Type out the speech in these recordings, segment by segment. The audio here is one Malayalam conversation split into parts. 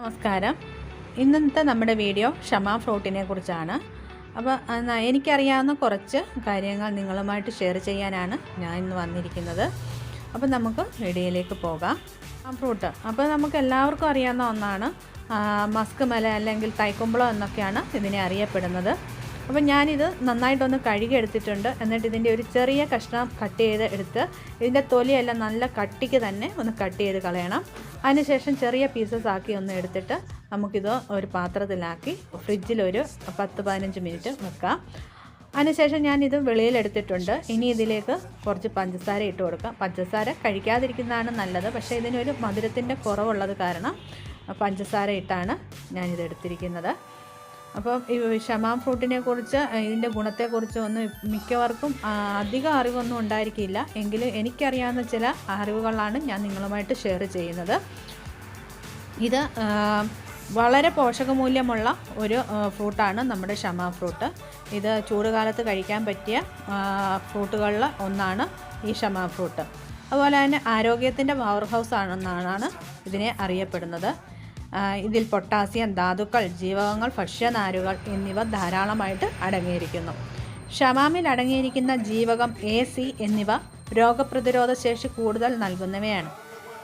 നമസ്കാരം. ഇന്നത്തെ നമ്മുടെ വീഡിയോ ക്ഷമ ഫ്രൂട്ടിനെ കുറിച്ചാണ്. എന്നാ എനിക്കറിയാവുന്ന കുറച്ച് കാര്യങ്ങൾ നിങ്ങളുമായിട്ട് ഷെയർ ചെയ്യാനാണ് ഞാൻ ഇന്ന് വന്നിരിക്കുന്നത്. അപ്പോൾ നമുക്ക് വീഡിയോയിലേക്ക് പോകാം. ഫ്രൂട്ട്. അപ്പോൾ നമുക്ക് എല്ലാവർക്കും അറിയാവുന്ന ഒന്നാണ് മസ്ക് മല അല്ലെങ്കിൽ തൈക്കുമ്പളം എന്നൊക്കെയാണ് ഇതിനെ അറിയപ്പെടുന്നത്. അപ്പോൾ ഞാനിത് നന്നായിട്ടൊന്ന് കഴുകി എടുത്തിട്ടുണ്ട് എന്നിട്ട് ഇതിന്റെ ഒരു ചെറിയ കഷ്ണം കട്ട് ചെയ്ത് എടുത്ത് ഇതിന്റെ തൊലിയെല്ലാം നല്ല കട്ടിക്ക് തന്നെ ഒന്ന് കട്ട് ചെയ്ത് കളയണം. അതിനുശേഷം ചെറിയ പീസസ് ആക്കി ഒന്ന് എടുത്തിട്ട് നമുക്കിത് ഒരു പാത്രത്തിലാക്കി ഫ്രിഡ്ജിലൊരു പത്ത് പതിനഞ്ച് മിനിറ്റ് വെക്കാം. അതിനുശേഷം ഞാനിത് വെളിയിലെടുത്തിട്ടുണ്ട്. ഇനി ഇതിലേക്ക് കുറച്ച് പഞ്ചസാര ഇട്ട് കൊടുക്കാം. പഞ്ചസാര കഴിക്കാതിരിക്കുന്നതാണ് നല്ലത്. പക്ഷേ ഇതിനൊരു മധുരത്തിന്റെ കുറവുള്ളത് കാരണം പഞ്ചസാര ഇട്ടാണ് ഞാനിത് എടുത്തിരിക്കുന്നത്. അപ്പോൾ ഈ ഷമാം ഫ്രൂട്ടിനെ കുറിച്ച് ഇതിന്റെ ഗുണത്തെക്കുറിച്ച് ഒന്നും മിക്കവർക്കും അധികം അറിവൊന്നും ഉണ്ടായിരിക്കില്ല. എങ്കിലും എനിക്കറിയാവുന്ന ചില അറിവുകളാണ് ഞാൻ നിങ്ങളുമായിട്ട് ഷെയർ ചെയ്യുന്നത്. ഇത് വളരെ പോഷകമൂല്യമുള്ള ഒരു ഫ്രൂട്ടാണ് നമ്മുടെ ഷമാ ഫ്രൂട്ട്. ഇത് ചൂടുകാലത്ത് കഴിക്കാൻ പറ്റിയ ഫ്രൂട്ടുകളിൽ ഒന്നാണ് ഈ ഷമാ ഫ്രൂട്ട്. അതുപോലെ തന്നെ ആരോഗ്യത്തിന്റെ പവർ ഹൗസ് ആണെന്നാണ് ഇതിനെ അറിയപ്പെടുന്നത്. ഇതിൽ പൊട്ടാസ്യം ധാതുക്കൾ ജീവകങ്ങൾ ഭക്ഷ്യനാരുകൾ എന്നിവ ധാരാളമായിട്ട് അടങ്ങിയിരിക്കുന്നു. ഷമാമിൽ അടങ്ങിയിരിക്കുന്ന ജീവകം എ സി എന്നിവ രോഗപ്രതിരോധ ശേഷി കൂടുതൽ നൽകുന്നവയാണ്.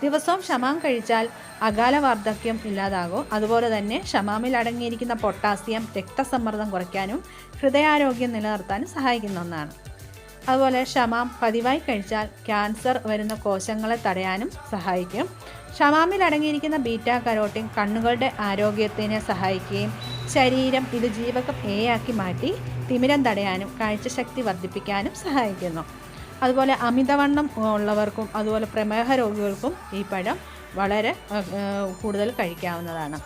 ദിവസവും ഷമാം കഴിച്ചാൽ അകാല വാർദ്ധക്യം ഇല്ലാതാകും. അതുപോലെ തന്നെ ഷമാമിൽ അടങ്ങിയിരിക്കുന്ന പൊട്ടാസ്യം രക്തസമ്മർദ്ദം കുറയ്ക്കാനും ഹൃദയാരോഗ്യം നിലനിർത്താനും സഹായിക്കുന്ന ഒന്നാണ്. അതുപോലെ ഷമാം പതിവായി കഴിച്ചാൽ ക്യാൻസർ വരുന്ന കോശങ്ങളെ തടയാനും സഹായിക്കും. ഷമാമിൽ അടങ്ങിയിരിക്കുന്ന ബീറ്റാ കരോട്ടിൻ കണ്ണുകളുടെ ആരോഗ്യത്തിനെ സഹായിക്കുകയും ശരീരം ഇത് ജീവകം എ ആക്കി മാറ്റി തിമിരം തടയാനും കാഴ്ചശക്തി വർദ്ധിപ്പിക്കാനും സഹായിക്കുന്നു. അതുപോലെ അമിതവണ്ണം ഉള്ളവർക്കും അതുപോലെ പ്രമേഹ രോഗികൾക്കും ഈ പഴം വളരെ കൂടുതൽ കഴിക്കാവുന്നതാണ്.